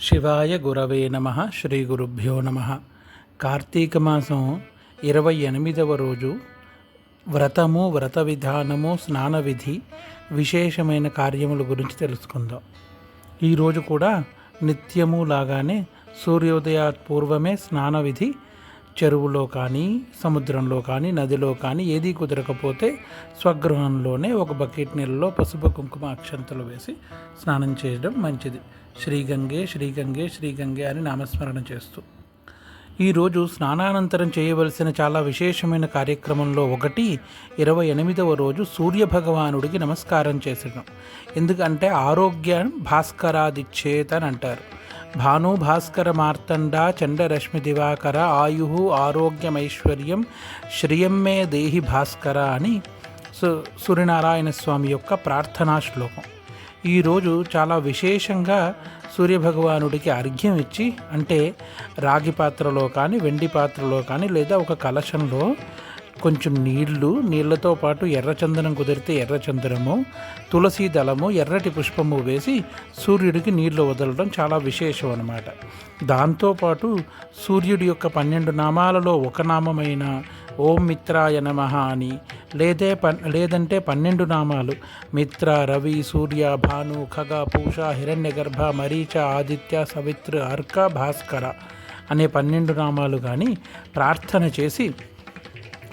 శివాయ గురవే నమ శ్రీ గురుభ్యో నమ. కార్తీక మాసం ఇరవై ఎనిమిదవ రోజు వ్రతము వ్రత విధానము స్నాన విధి విశేషమైన కార్యముల గురించి తెలుసుకుందాం. ఈరోజు కూడా నిత్యము లాగానే సూర్యోదయా పూర్వమే స్నాన విధి చెరువులో కానీ సముద్రంలో కానీ నదిలో కానీ ఏది కుదరకపోతే స్వగృహంలోనే ఒక బకెట్ నీళ్ళలో పసుపు కుంకుమ అక్షంతలు వేసి స్నానం చేయడం మంచిది. శ్రీగంగే శ్రీగంగే శ్రీగంగే అని నామస్మరణ చేస్తూ. ఈరోజు స్నానానంతరం చేయవలసిన చాలా విశేషమైన కార్యక్రమంలో ఒకటి ఇరవై ఎనిమిదవ రోజు సూర్య భగవానుడికి నమస్కారం చేసడం ఎందుకంటే ఆరోగ్యం భాస్కరాదిచ్చేత్ అని అంటారు. భాను భాస్కర మార్తండ చండరశ్మి దివాకర ఆయు ఆరోగ్యమైశ్వర్యం శ్రియమ్మే దేహి భాస్కర అని సు సూర్యనారాయణ స్వామి యొక్క ప్రార్థనా శ్లోకం. ఈరోజు చాలా విశేషంగా సూర్యభగవానుడికి అర్ఘ్యం ఇచ్చి అంటే రాగి పాత్రలో కానీ వెండి పాత్రలో కానీ లేదా ఒక కలశంలో కొంచెం నీళ్ళు నీళ్ళతో పాటు ఎర్రచందనం కుదిరితే ఎర్రచందనము తులసి దళము ఎర్రటి పుష్పము వేసి సూర్యుడికి నీళ్ళు వదలడం చాలా విశేషం అన్నమాట. దాంతోపాటు సూర్యుడి యొక్క పన్నెండు నామాలలో ఒక నామమైన ఓం మిత్రాయ నమ అని లేదే పన్ లేదంటే పన్నెండు నామాలు. మిత్ర రవి సూర్య భాను ఖగ పూష హిరణ్యగర్భ మరీచ ఆదిత్య సవిత్ర అర్క భాస్కర అనే పన్నెండు నామాలు కానీ ప్రార్థన చేసి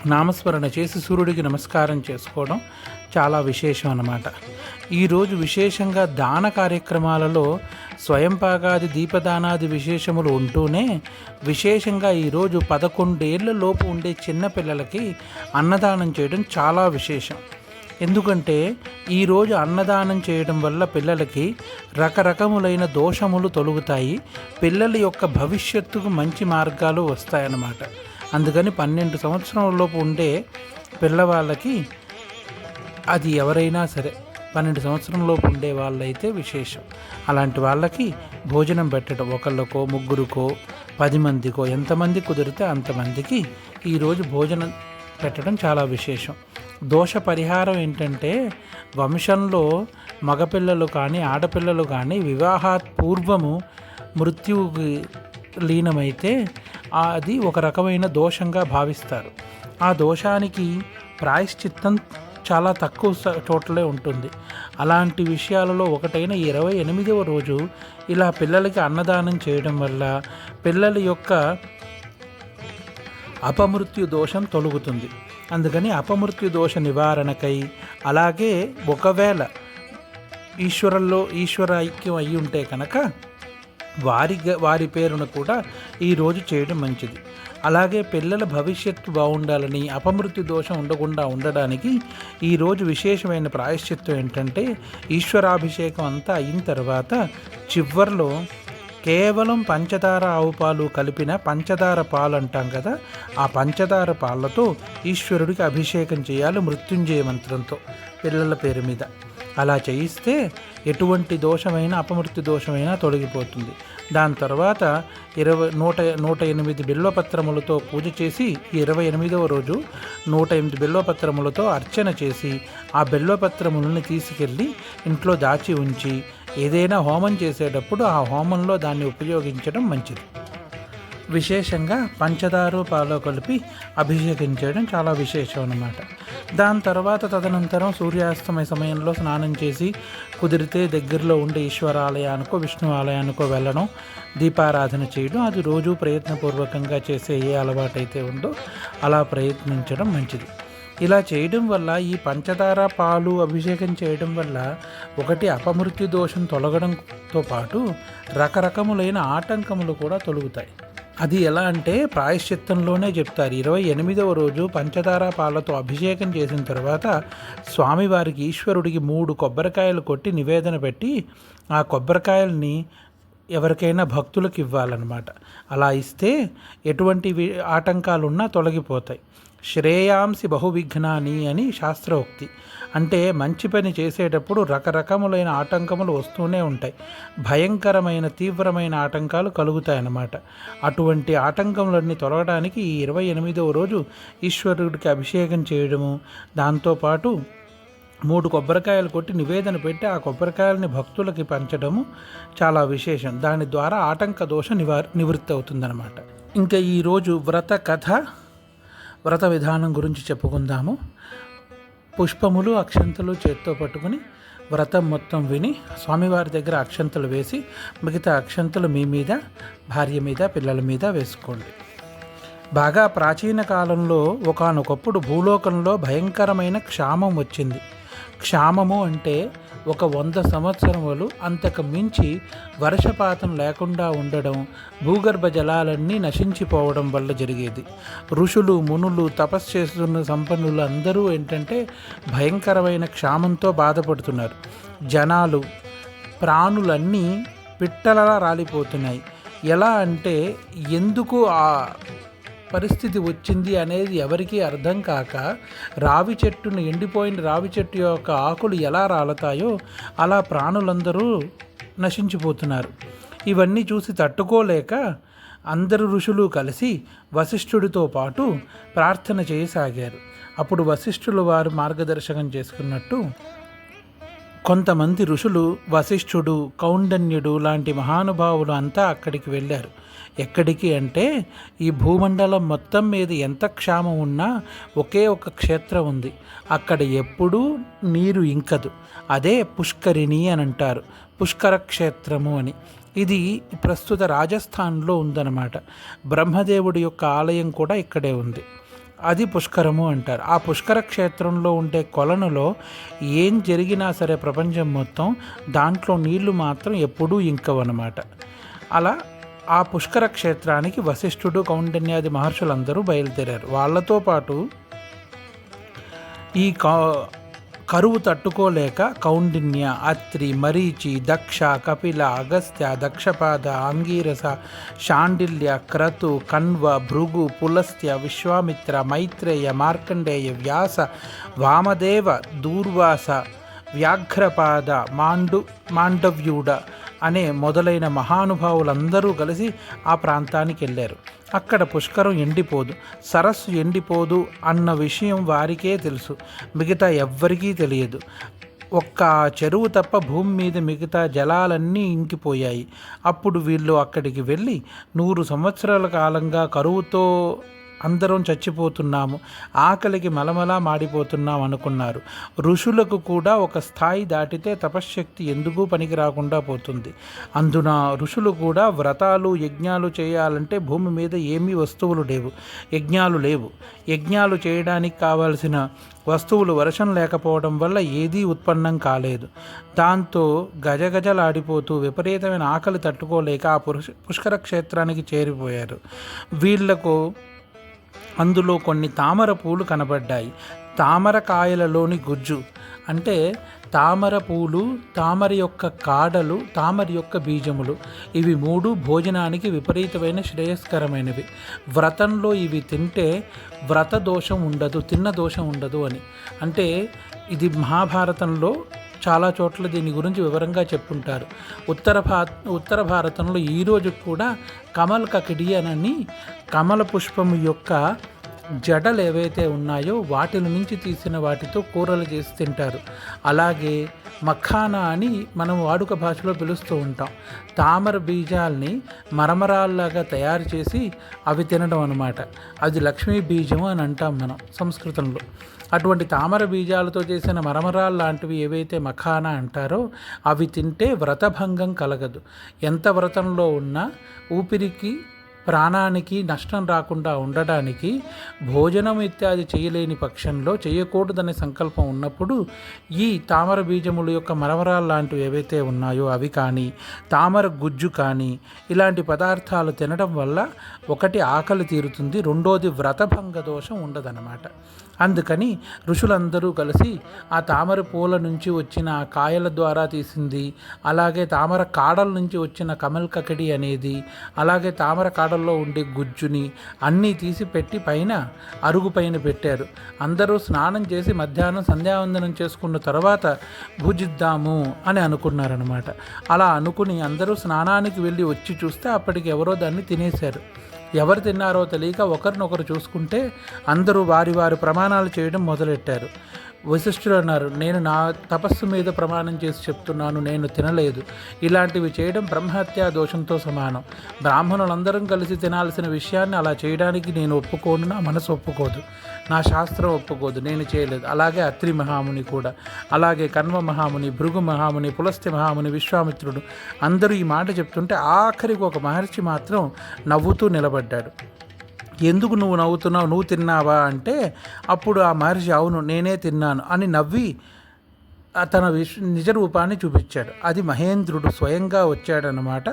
నామస్మరణ చేసి సూర్యుడికి నమస్కారం చేసుకోవడం చాలా విశేషం అన్నమాట. ఈరోజు విశేషంగా దాన కార్యక్రమాలలో స్వయంపాకాది దీపదానాది విశేషములు ఉంటూనే విశేషంగా ఈరోజు పదకొండేళ్ళ లోపు ఉండే చిన్నపిల్లలకి అన్నదానం చేయడం చాలా విశేషం. ఎందుకంటే ఈరోజు అన్నదానం చేయడం వల్ల పిల్లలకి రకరకములైన దోషములు తొలుగుతాయి. పిల్లల యొక్క భవిష్యత్తుకు మంచి మార్గాలు వస్తాయన్నమాట. అందుకని పన్నెండు సంవత్సరంలోపు ఉండే పిల్లవాళ్ళకి అది ఎవరైనా సరే పన్నెండు సంవత్సరంలోపు ఉండే వాళ్ళైతే విశేషం. అలాంటి వాళ్ళకి భోజనం పెట్టడం ఒకళ్ళకో ముగ్గురుకో పది మందికో ఎంతమంది కుదిరితే అంతమందికి ఈరోజు భోజనం పెట్టడం చాలా విశేషం. దోష పరిహారం ఏంటంటే వంశంలో మగపిల్లలు కానీ ఆడపిల్లలు కానీ వివాహాత్ పూర్వము మృత్యువుకి లీనమైతే అది ఒక రకమైన దోషంగా భావిస్తారు. ఆ దోషానికి ప్రాయశ్చిత్తం చాలా తక్కువ చోట్లే ఉంటుంది. అలాంటి విషయాలలో ఒకటైన ఇరవై ఎనిమిదవ రోజు ఇలా పిల్లలకి అన్నదానం చేయడం వల్ల పిల్లల యొక్క అపమృత్యు దోషం తొలగుతుంది. అందుకని అపమృత్యు దోష నివారణకై అలాగే ఒకవేళ ఈశ్వరంలో ఈశ్వర ఐక్యం అయి ఉంటే కనుక వారి గ- వారి పేరున కూడా ఈరోజు చేయడం మంచిది. అలాగే పిల్లల భవిష్యత్తు బాగుండాలని అపమృత్యు దోషం ఉండకుండా ఉండడానికి ఈరోజు విశేషమైన ప్రాయశ్చిత్తం ఏంటంటే ఈశ్వరాభిషేకం అంతా అయిన తర్వాత చివరిలో కేవలం పంచదార ఆవు పాలు కలిపిన పంచదార పాలు అంటాం కదా ఆ పంచదార పాలతో ఈశ్వరుడికి అభిషేకం చేయాలి మృత్యుంజయ మంత్రంతో పిల్లల పేరు మీద. అలా చేయిస్తే ఎటువంటి దోషమైన అపమృత్యు దోషమైనా తొలగిపోతుంది. దాని తర్వాత ఇరవై నూట నూట ఎనిమిది బిల్వపత్రములతో పూజ చేసి ఇరవై ఎనిమిదవ రోజు నూట ఎనిమిది బిల్వపత్రములతో అర్చన చేసి ఆ బిల్వపత్రములను తీసుకెళ్ళి ఇంట్లో దాచి ఉంచి ఏదైనా హోమం చేసేటప్పుడు ఆ హోమంలో దాన్ని ఉపయోగించడం మంచిది. విశేషంగా పంచదార పాలు కలిపి అభిషేకం చేయడం చాలా విశేషం అన్నమాట. దాని తర్వాత తదనంతరం సూర్యాస్తమయ సమయంలో స్నానం చేసి కుదిరితే దగ్గరలో ఉండే ఈశ్వర ఆలయానికో విష్ణు ఆలయానికో వెళ్ళడం దీపారాధన చేయడం అది రోజు ప్రయత్నపూర్వకంగా చేసే ఏ అలవాటైతే ఉందో అలా ప్రయత్నించడం మంచిది. ఇలా చేయడం వల్ల ఈ పంచదార పాలు అభిషేకం చేయడం వల్ల ఒకటి అపమృత్యు దోషం తొలగడంతో పాటు రకరకములైన ఆటంకములు కూడా తొలుగుతాయి. అది ఎలా అంటే ప్రాయశ్చిత్తంలోనే చెప్తారు. ఇరవై ఎనిమిదవ రోజు పంచదార పాలతో అభిషేకం చేసిన తర్వాత స్వామివారికి ఈశ్వరుడికి మూడు కొబ్బరికాయలు కొట్టి నివేదన పెట్టి ఆ కొబ్బరికాయల్ని ఎవరికైనా భక్తులకు ఇవ్వాలన్నమాట. అలా ఇస్తే ఎటువంటి వి- ఆటంకాలున్నా తొలగిపోతాయి. శ్రేయాంసి బహువిఘ్నాని అని శాస్త్రోక్తి. అంటే మంచి పని చేసేటప్పుడు రకరకములైన ఆటంకములు వస్తూనే ఉంటాయి. భయంకరమైన తీవ్రమైన ఆటంకాలు కలుగుతాయి అన్నమాట అటువంటి ఆటంకములన్నీ తొలగడానికి ఈ ఇరవై ఎనిమిదవ రోజు ఈశ్వరుడికి అభిషేకం చేయడము దాంతోపాటు మూడు కొబ్బరికాయలు కొట్టి నివేదన పెట్టి ఆ కొబ్బరికాయలని భక్తులకి పంచడము చాలా విశేషం. దాని ద్వారా ఆటంక దోష నివార నివృత్తి అవుతుందన్నమాట. ఇంకా ఈరోజు వ్రత కథ వ్రత విధానం గురించి చెప్పుకుందాము. పుష్పములు అక్షంతలు చేత్తో పట్టుకుని వ్రతం మొత్తం విని స్వామివారి దగ్గర అక్షంతలు వేసి మిగతా అక్షంతలు మీ మీద భార్య మీద పిల్లల మీద వేసుకోండి. బాగా ప్రాచీన కాలంలో ఒకానొకప్పుడు భూలోకంలో భయంకరమైన క్షామం వచ్చింది. క్షామము అంటే ఒక వంద సంవత్సరములు అంతకు మించి వర్షపాతం లేకుండా ఉండడం భూగర్భ జలాలన్నీ నశించిపోవడం వల్ల జరిగేది. ఋషులు మునులు తపస్సు చేస్తున్న సంపన్నులు అందరూ ఏంటంటే భయంకరమైన క్షామంతో బాధపడుతున్నారు. జనాలు ప్రాణులన్నీ పిట్టలలా రాలిపోతున్నాయి. ఎలా అంటే ఎందుకు ఆ పరిస్థితి వచ్చింది అనేది ఎవరికీ అర్థం కాక రావి చెట్టును ఎండిపోయిన రావి చెట్టు యొక్క ఆకులు ఎలా రాలతాయో అలా ప్రాణులందరూ నశించిపోతున్నారు. ఇవన్నీ చూసి తట్టుకోలేక అందరు ఋషులు కలిసి వశిష్ఠుడితో పాటు ప్రార్థన చేయసాగారు. అప్పుడు వశిష్ఠులు వారు మార్గదర్శకం చేసుకున్నట్టు కొంతమంది ఋషులు వశిష్ఠుడు కౌండన్యుడు లాంటి మహానుభావులు అంతా అక్కడికి వెళ్ళారు. ఎక్కడికి అంటే ఈ భూమండలం మొత్తం మీద ఎంత క్షామం ఉన్నా ఒకే ఒక క్షేత్రం ఉంది. అక్కడ ఎప్పుడూ నీరు ఇంకదు. అదే పుష్కరిణి అని అంటారు. పుష్కర క్షేత్రము అని. ఇది ప్రస్తుత రాజస్థాన్లో ఉందన్నమాట. బ్రహ్మదేవుడి యొక్క ఆలయం కూడా ఇక్కడే ఉంది. అది పుష్కరము అంటారు. ఆ పుష్కర క్షేత్రంలో ఉండే కొలనులో ఏం జరిగినా సరే ప్రపంచం మొత్తం దాంట్లో నీళ్ళు మాత్రం ఎప్పుడూ ఇంకవన్నమాట. అలా ఆ పుష్కర క్షేత్రానికి వశిష్ఠుడు కౌండన్యాది మహర్షులందరూ బయలుదేరారు. వాళ్ళతో పాటు ఈ కరువు తట్టుకోలేక కౌండిన్య అత్రి మరీచి దక్ష కపిల అగస్త్య దక్షపాద అంగీరస షాండిల్య క్రతు కణ్వ భృగు పులస్త్య విశ్వామిత్ర మైత్రేయ మార్కండేయ వ్యాస వామదేవ దూర్వాస వ్యాఘ్రపాద మాండు మాండవ్యుడ అనే మొదలైన మహానుభావులందరూ కలిసి ఆ ప్రాంతానికి వెళ్ళారు. అక్కడ పుష్కరం ఎండిపోదు సరస్సు ఎండిపోదు అన్న విషయం వారికే తెలుసు. మిగతా ఎవ్వరికీ తెలియదు. ఒక్క చెరువు తప్ప భూమి మీద మిగతా జలాలన్నీ ఇంకిపోయాయి. అప్పుడు వీళ్ళు అక్కడికి వెళ్ళి నూరు సంవత్సరాల కాలంగా కరువుతో అందరం చచ్చిపోతున్నాము ఆకలికి మలమలా మాడిపోతున్నాం అనుకున్నారు. ఋషులకు కూడా ఒక స్థాయి దాటితే తపశ్శక్తి ఎందుకు పనికి రాకుండా పోతుంది. అందున ఋషులు కూడా వ్రతాలు యజ్ఞాలు చేయాలంటే భూమి మీద ఏమీ వస్తువులు లేవు. యజ్ఞాలు లేవు. యజ్ఞాలు చేయడానికి కావలసిన వస్తువులు వర్షం లేకపోవడం వల్ల ఏదీ ఉత్పన్నం కాలేదు. దాంతో గజగజలాడిపోతూ విపరీతమైన ఆకలి తట్టుకోలేక ఆ పురుష పుష్కర క్షేత్రానికి చేరిపోయారు. వీళ్ళకు అందులో కొన్ని తామర పూలు కనబడ్డాయి. తామర కాయలలోని గుజ్జు. అంటే తామర పూలు తామర యొక్క కాడలు తామర యొక్క బీజములు. ఇవి మూడు భోజనానికి విపరీతమైన శ్రేయస్కరమైనవి. వ్రతంలో ఇవి తింటే వ్రత దోషం ఉండదు తిన్న దోషం ఉండదు అని. అంటే ఇది మహాభారతంలో చాలా చోట్ల దీని గురించి వివరంగా చెప్పుంటారు. ఉత్తర భా ఉత్తర భారతంలో ఈరోజు కూడా కమల్ కకిడి అని కమల పుష్పము యొక్క జడలు ఏవైతే ఉన్నాయో వాటిని నుంచి తీసిన వాటితో కూరలు చేసి తింటారు. అలాగే మఖానా అని మనం వాడుక భాషలో పిలుస్తూ ఉంటాం. తామర బీజాల్ని మరమరాల్లాగా తయారు చేసి అవి తినడం అనమాట అది లక్ష్మీ బీజం అని అంటాం మనం సంస్కృతంలో. అటువంటి తామర బీజాలతో చేసిన మరమరాలు లాంటివి ఏవైతే మఖానా అంటారో అవి తింటే వ్రతభంగం కలగదు. ఎంత వ్రతంలో ఉన్నా ఊపిరికి ప్రాణానికి నష్టం రాకుండా ఉండడానికి భోజనం ఇత్యాది చేయలేని పక్షంలో చేయకూడదనే సంకల్పం ఉన్నప్పుడు ఈ తామర బీజముల యొక్క మరమరాలు లాంటివి ఏవైతే ఉన్నాయో అవి కానీ తామర గుజ్జు కానీ ఇలాంటి పదార్థాలు తినడం వల్ల ఒకటి ఆకలి తీరుతుంది రెండోది వ్రతభంగ దోషం ఉండదన్నమాట. అందుకని ఋషులందరూ కలిసి ఆ తామర పూల నుంచి వచ్చిన కాయల ద్వారా తీసింది. అలాగే తామర కాడల నుంచి వచ్చిన కమల్ కకడి అనేది అలాగే తామర కాడల్లో ఉండే గుజ్జుని అన్నీ తీసి పెట్టి పైన అరుగు పైన పెట్టారు. అందరూ స్నానం చేసి మధ్యాహ్నం సంధ్యావందనం చేసుకున్న తర్వాత భుజిద్దాము అని అనుకున్నారనమాట అలా అనుకుని అందరూ స్నానానికి వెళ్ళి వచ్చి చూస్తే అప్పటికి ఎవరో దాన్ని తినేశారు. ఎవరు తిన్నారో తెలియక ఒకరినొకరు చూసుకుంటే అందరూ వారి వారి ప్రమాణాలు చేయడం మొదలెట్టారు. వశిష్ఠుడు అన్నారు నేను నా తపస్సు మీద ప్రమాణం చేసి చెప్తున్నాను నేను తినలేదు. ఇలాంటివి చేయడం బ్రహ్మహత్యా దోషంతో సమానం. బ్రాహ్మణులందరం కలిసి తినాల్సిన విషయాన్ని అలా చేయడానికి నేను ఒప్పుకోను నా మనసు ఒప్పుకోదు. నా శాస్త్రం ఒప్పుకోదు నేను చేయలేదు. అలాగే అత్రి మహాముని కూడా. అలాగే కన్వ మహాముని భృగు మహాముని పులస్తి మహాముని విశ్వామిత్రుడు అందరూ ఈ మాట చెప్తుంటే ఆఖరికి ఒక మహర్షి మాత్రం నవ్వుతూ నిలబడ్డాడు. ఎందుకు నువ్వు నవ్వుతున్నావు? నువ్వు తిన్నావా అంటే అప్పుడు ఆ మహర్షి అవును నేనే తిన్నాను అని నవ్వి తన విష్ నిజ రూపాన్ని చూపించాడు. అది మహేంద్రుడు స్వయంగా వచ్చాడనమాట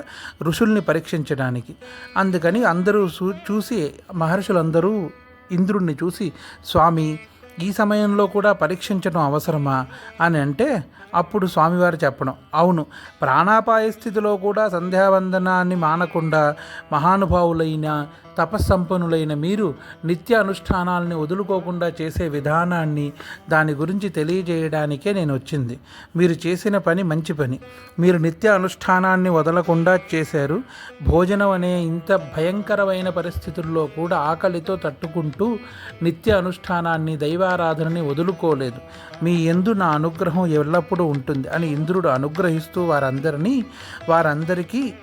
ఋషుల్ని పరీక్షించడానికి. అందుకని అందరూ చూ- చూసి మహర్షులందరూ ఇంద్రుణ్ణి చూసి స్వామి ఈ సమయంలో కూడా పరీక్షించడం అవసరమా? అని అంటే అప్పుడు స్వామివారు చెప్పడం అవును ప్రాణాపాయ స్థితిలో కూడా సంధ్యావందనాన్ని మానకుండా మహానుభావులైన తపస్సంపన్నులైన మీరు నిత్య అనుష్ఠానాలని వదులుకోకుండా చేసే విధానాన్ని దాని గురించి తెలియజేయడానికే నేను వచ్చింది. మీరు చేసిన పని మంచి పని. మీరు నిత్య అనుష్ఠానాన్ని వదలకుండా చేశారు. భోజనం అనే ఇంత భయంకరమైన పరిస్థితుల్లో కూడా ఆకలితో తట్టుకుంటూ నిత్య అనుష్ఠానాన్ని దైవారాధనని వదులుకోలేదు. మీ ఎందు నా అనుగ్రహం ఎల్లప్పుడూ ఉంటుంది అని ఇంద్రుడు అనుగ్రహిస్తూ వారందరినీ వారందరికీ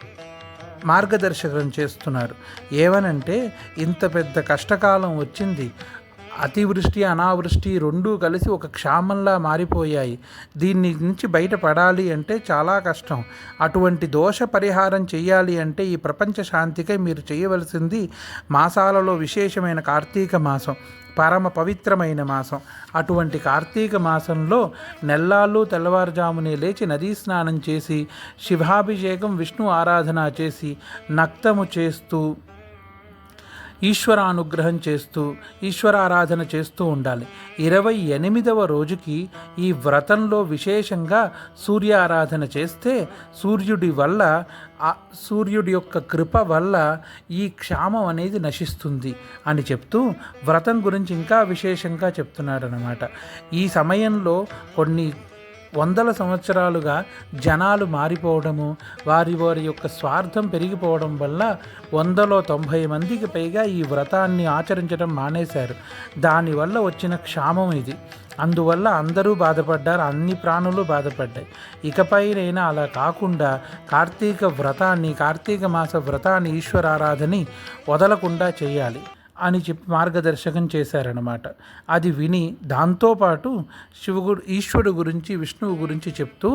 మార్గదర్శకం చేస్తున్నారు. ఏమనంటే ఇంత పెద్ద కష్టకాలం వచ్చింది. అతివృష్టి అనావృష్టి రెండూ కలిసి ఒక క్షామంలా మారిపోయాయి. దీన్ని నుంచి బయటపడాలి అంటే చాలా కష్టం. అటువంటి దోష పరిహారం చేయాలి అంటే ఈ ప్రపంచ శాంతికై మీరు చేయవలసింది మాసాలలో విశేషమైన కార్తీక మాసం పరమ పవిత్రమైన మాసం. అటువంటి కార్తీక మాసంలో నెల్లాళ్ళు తెల్లవారుజామునే లేచి నదీ స్నానం చేసి శివాభిషేకం విష్ణు ఆరాధన చేసి నక్తము చేస్తూ ఈశ్వరానుగ్రహం చేస్తూ ఈశ్వరారాధన చేస్తూ ఉండాలి. ఇరవై ఎనిమిదవ రోజుకి ఈ వ్రతంలో విశేషంగా సూర్య ఆరాధన చేస్తే సూర్యుడి వల్ల సూర్యుడి యొక్క కృప వల్ల ఈ క్షామం అనేది నశిస్తుంది అని చెప్తూ వ్రతం గురించి ఇంకా విశేషంగా చెప్తున్నాడనమాట ఈ సమయంలో కొన్ని వందల సంవత్సరాలుగా జనాలు మారిపోవడము వారి వారి యొక్క స్వార్థం పెరిగిపోవడం వల్ల వందలో తొంభై మందికి పైగా ఈ వ్రతాన్ని ఆచరించడం మానేశారు. దానివల్ల వచ్చిన క్షామం ఇది. అందువల్ల అందరూ బాధపడ్డారు అన్ని ప్రాణులు బాధపడ్డాయి. ఇకపైనైనా అలా కాకుండా కార్తీక వ్రతాన్ని కార్తీక మాస వ్రతాన్ని ఈశ్వరారాధని వదలకుండా చేయాలి. అని చెప్పి మార్గదర్శకం చేశారనమాట అది విని దాంతోపాటు శివుడు ఈశ్వరుడు గురించి విష్ణువు గురించి చెప్తూ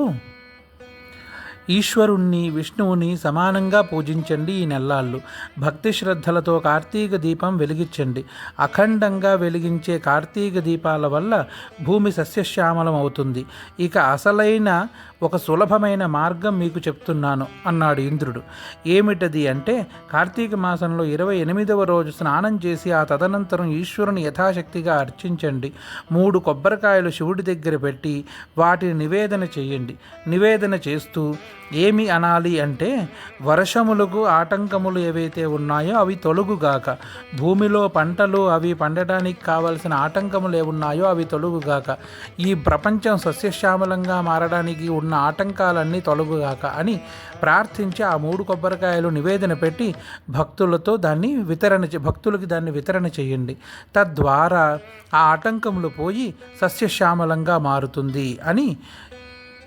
ఈశ్వరుణ్ణి విష్ణువుని సమానంగా పూజించండి ఈ నెల్లాళ్ళు. భక్తి శ్రద్ధలతో కార్తీక దీపం వెలిగించండి. అఖండంగా వెలిగించే కార్తీక దీపాల వల్ల భూమి సస్యశ్యామలం అవుతుంది. ఇక అసలైన ఒక సులభమైన మార్గం మీకు చెప్తున్నాను అన్నాడు ఇంద్రుడు. ఏమిటది అంటే కార్తీక మాసంలో ఇరవై ఎనిమిదవ రోజు స్నానం చేసి ఆ తదనంతరం ఈశ్వరుని యథాశక్తిగా అర్చించండి. మూడు కొబ్బరికాయలు శివుడి దగ్గర పెట్టి వాటిని నివేదన చేయండి. నివేదన చేస్తూ ఏమి అనాలి అంటే వర్షములకు ఆటంకములు ఏవైతే ఉన్నాయో అవి తొలుగుగాక. భూమిలో పంటలు అవి పండటానికి కావలసిన ఆటంకములు ఏమున్నాయో అవి తొలుగుగాక. ఈ ప్రపంచం సస్యశ్యామలంగా మారడానికి ఉన్న ఆటంకాలన్నీ తొలగుగాక అని ప్రార్థించి ఆ మూడు కొబ్బరికాయలు నివేదన పెట్టి భక్తులతో దాన్ని వితరణ భక్తులకి దాన్ని వితరణ చేయండి. తద్వారా ఆ ఆటంకములు పోయి సస్యశ్యామలంగా మారుతుంది అని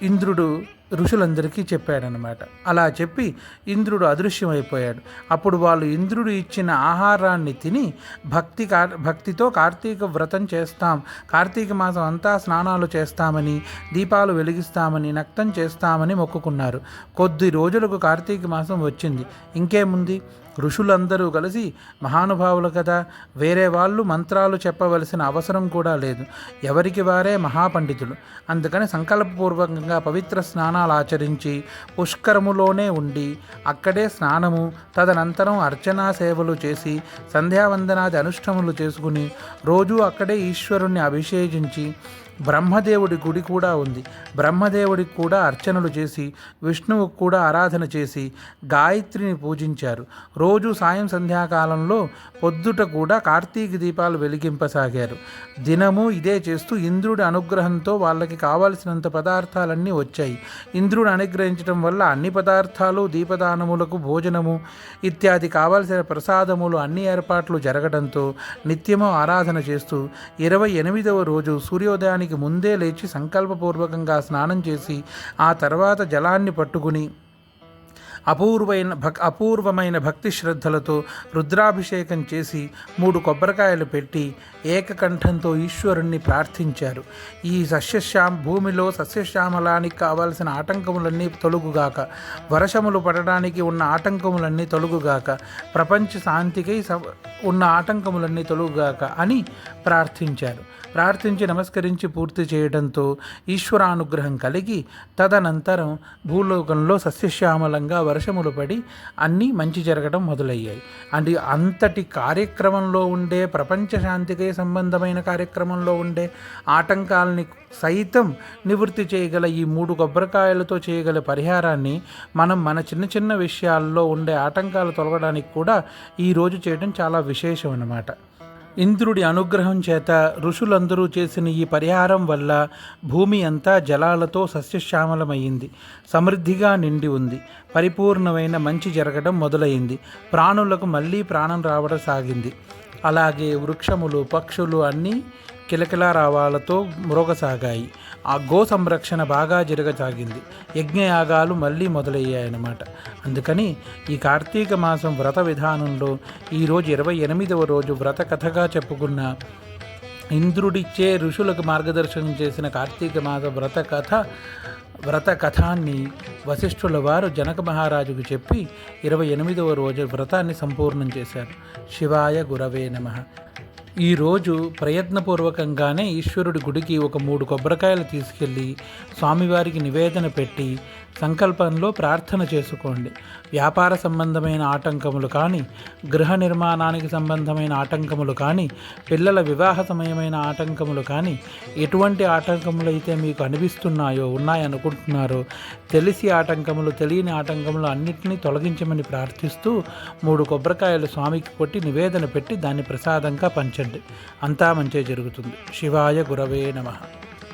ఇంద్రుడు ఋషులందరికీ చెప్పాడనమాట అలా చెప్పి ఇంద్రుడు అదృశ్యమైపోయాడు. అప్పుడు వాళ్ళు ఇంద్రుడు ఇచ్చిన ఆహారాన్ని తిని భక్తి కార్ భక్తితో కార్తీక వ్రతం చేస్తాం. కార్తీక మాసం అంతా స్నానాలు చేస్తామని దీపాలు వెలిగిస్తామని నక్తం చేస్తామని మొక్కుకున్నారు. కొద్ది రోజులకు కార్తీక మాసం వచ్చింది. ఇంకేముంది? ఋషులందరూ కలిసి మహానుభావులు కదా వేరే వాళ్ళు మంత్రాలు చెప్పవలసిన అవసరం కూడా లేదు. ఎవరికి వారే మహాపండితులు. అందుకని సంకల్పపూర్వకంగా పవిత్ర స్నానాలు ఆచరించి పుష్కరములోనే ఉండి అక్కడే స్నానము తదనంతరం అర్చనా సేవలు చేసి సంధ్యావందనాది అనుష్ఠములు చేసుకుని రోజూ అక్కడే ఈశ్వరుణ్ణి అభిషేకించి బ్రహ్మదేవుడి గుడి కూడా ఉంది. బ్రహ్మదేవుడికి కూడా అర్చనలు చేసి విష్ణువుకు కూడా ఆరాధన చేసి గాయత్రిని పూజించారు. రోజు సాయం సంధ్యాకాలంలో పొద్దుట కూడా కార్తీక దీపాలు వెలిగింపసాగారు. దినము ఇదే చేస్తూ ఇంద్రుడి అనుగ్రహంతో వాళ్ళకి కావాల్సినంత పదార్థాలన్నీ వచ్చాయి. ఇంద్రుడు అనుగ్రహించడం వల్ల అన్ని పదార్థాలు దీపదానములకు భోజనము ఇత్యాది కావలసిన ప్రసాదములు అన్ని ఏర్పాట్లు జరగడంతో నిత్యము ఆరాధన చేస్తూ ఇరవై ఎనిమిదవ రోజు సూర్యోదయాన్ని సూర్యోదయానికి ముందే లేచి సంకల్పపూర్వకంగా స్నానం చేసి ఆ తర్వాత జలాన్ని పట్టుకుని అపూర్వైన భక్ అపూర్వమైన భక్తి శ్రద్ధలతో రుద్రాభిషేకం చేసి మూడు కొబ్బరికాయలు పెట్టి ఏకకంఠంతో ఈశ్వరుణ్ణి ప్రార్థించారు. ఈ సస్యశ్యామ భూమిలో సస్యశ్యామలానికి కావలసిన ఆటంకములన్నీ తొలుగుగాక. వర్షములు పడడానికి ఉన్న ఆటంకములన్నీ తొలుగుగాక. ప్రపంచ శాంతికై ఉన్న ఆటంకములన్నీ తొలుగుగాక అని ప్రార్థించారు. ప్రార్థించి నమస్కరించి పూర్తి చేయడంతో ఈశ్వరానుగ్రహం కలిగి తదనంతరం భూలోకంలో సస్యశ్యామలంగా వర్షములు పడి అన్నీ మంచి జరగడం మొదలయ్యాయి. అంటే అంతటి కార్యక్రమంలో ఉండే ప్రపంచ శాంతికై సంబంధమైన కార్యక్రమంలో ఉండే ఆటంకాలని సైతం నివృత్తి చేయగల ఈ మూడు కొబ్బరికాయలతో చేయగల పరిహారాన్ని మనం మన చిన్న చిన్న విషయాల్లో ఉండే ఆటంకాలు తొలగడానికి కూడా ఈరోజు చేయడం చాలా విశేషం అన్నమాట. ఇంద్రుడి అనుగ్రహం చేత ఋషులందరూ చేసిన ఈ పరిహారం వల్ల భూమి అంతా జలాలతో సస్యశ్యామలమైంది సమృద్ధిగా నిండి ఉంది. పరిపూర్ణమైన మంచి జరగడం మొదలైంది ప్రాణులకు మళ్ళీ ప్రాణం రావడం సాగింది. అలాగే వృక్షములు పక్షులు అన్నీ కిలకిల రావాలతో మ్రోగసాగాయి. ఆ గో సంరక్షణ బాగా జరగసాగింది. యజ్ఞయాగాలు మళ్ళీ మొదలయ్యాయన్నమాట. అందుకని ఈ కార్తీక మాసం వ్రత విధానంలో ఈరోజు ఇరవై ఎనిమిదవ రోజు వ్రత కథగా చెప్పుకున్న ఇంద్రుడిచ్చే ఋషులకు మార్గదర్శనం చేసిన కార్తీక మాస వ్రత కథ వ్రత కథాన్ని వశిష్ఠుల వారు జనక మహారాజుకు చెప్పి ఇరవై ఎనిమిదవ రోజు వ్రతాన్ని సంపూర్ణం చేశారు. శివాయ గురవే నమః. ఈరోజు ప్రయత్నపూర్వకంగానే ఈశ్వరుడి గుడికి ఒక మూడు కొబ్బరికాయలు తీసుకెళ్ళి స్వామివారికి నివేదన పెట్టి సంకల్పంలో ప్రార్థన చేసుకోండి. వ్యాపార సంబంధమైన ఆటంకములు కానీ గృహ నిర్మాణానికి సంబంధమైన ఆటంకములు కానీ పిల్లల వివాహ సమయమైన ఆటంకములు కానీ ఎటువంటి ఆటంకములు అయితే మీకు అనిపిస్తున్నాయో ఉన్నాయనుకుంటున్నారో తెలిసి ఆటంకములు తెలియని ఆటంకములు అన్నింటినీ తొలగించమని ప్రార్థిస్తూ మూడు కొబ్బరికాయలు స్వామికి కొట్టి నివేదన పెట్టి దాన్ని ప్రసాదంగా పంచండి. అంతా మంచే జరుగుతుంది. శివాయ గురవే నమ.